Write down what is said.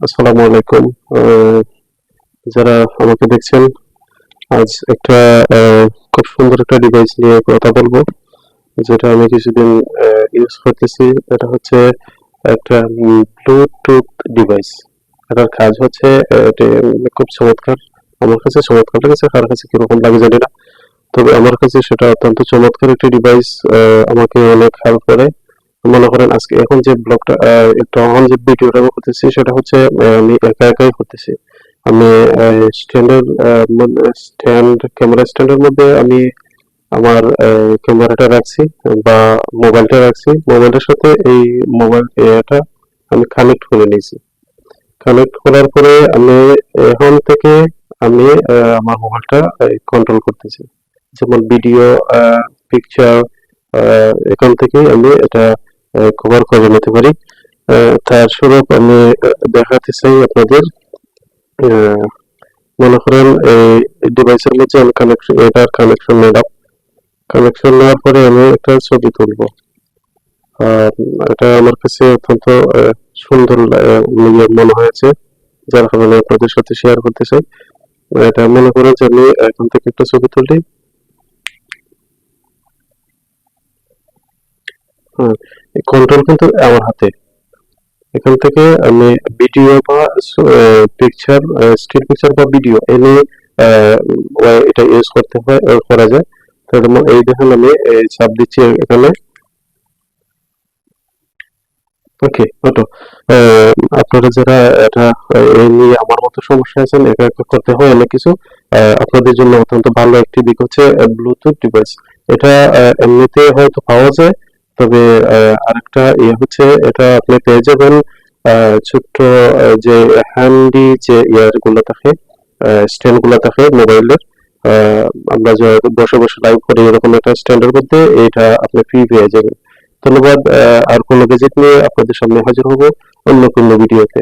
আসসালামু আলাইকুম। যারা আমাকে দেখছেন, আজ একটা খুব সুন্দর একটা ডিভাইস নিয়ে কথা বলব, যেটা আমি কিছুদিন ইউজ করতেছি। এটা হচ্ছে একটা ব্লুটুথ ডিভাইস এটার কাজ হচ্ছে এটা খুব চমৎকার। আমার কাছে চমৎকার লেগেছে, কার কাছে কীরকম লাগে জানি না। তবে আমার কাছে সেটা অত্যন্ত চমৎকার একটি ডিভাইস আমাকে অনেক হেল্প করে। মনে করেন আজকে এখন যে ব্লগটা অন যে ভিডিওটা করতেছি, সেটা হচ্ছে আমি একা একাই করতেছি। আমি স্ট্যান্ডের স্ট্যান্ড ক্যামেরা স্ট্যান্ডের মধ্যে আমি আমার ক্যামেরাটা রাখছি বা মোবাইলটা রাখছি। মোবাইলের সাথে এই মোবাইল এটা আমি কানেক্ট করে নিয়েছি। কানেক্ট করার পরে আমি এখন থেকে আমি আমার মোবাইলটা কন্ট্রোল করতেছি। যেমন ভিডিও পিকচার এখান থেকে আমি এটা কভার করে নিতে পারি। তার স্বরূপ আমি দেখাতে চাই আপনাদের। মনে করেন এই ডিভাইসের মধ্যে আমি কানেকশন এটার কানেকশন নিলাম। কানেকশন নেওয়ার পরে আমি একটা ছবি তুলবো। এটা আমার কাছে অত্যন্ত সুন্দর মনে হয়েছে। যার কারণে আপনাদের সাথে শেয়ার করতে চাই। এটা মনে করেন যে আমি এখন থেকে একটা ছবি তুলি কন্ট্রোল কিন্তু আমার হাতে। এখান থেকে আমি ভিডিও বা পিকচার স্টিল পিকচার বা ভিডিও এনে এটা ইউজ করতে হয় করা যায়। তো যেমন এই দেখেন আমি চাপ দিচ্ছি এখানে। ওকে আপনারা যারা এটা এই নিয়ে আমার মতো সমস্যা আছেন একা করতে হয় অনেক কিছু। আপনাদের জন্য অত্যন্ত ভালো একটি দিক হচ্ছে ব্লুটুথ ডিভাইস এটা এমনিতে হয়তো পাওয়া যায় তবে আরেকটা ইয়ে হচ্ছে, এটা আপনি পেয়ে যাবেন ছোট্ট যে হ্যান্ডি যে ইয়ারগুলো থাকে স্ট্যান্ডগুলো থাকে মোবাইলের আমরা যে বসে বসে লাইভ করি এরকম একটা স্ট্যান্ডের মধ্যে, এটা আপনি ফ্রি পেয়ে যাবেন। ধন্যবাদ আর কোনো গেজেট নিয়ে আপনাদের সামনে হাজির হব অন্য কোনো ভিডিওতে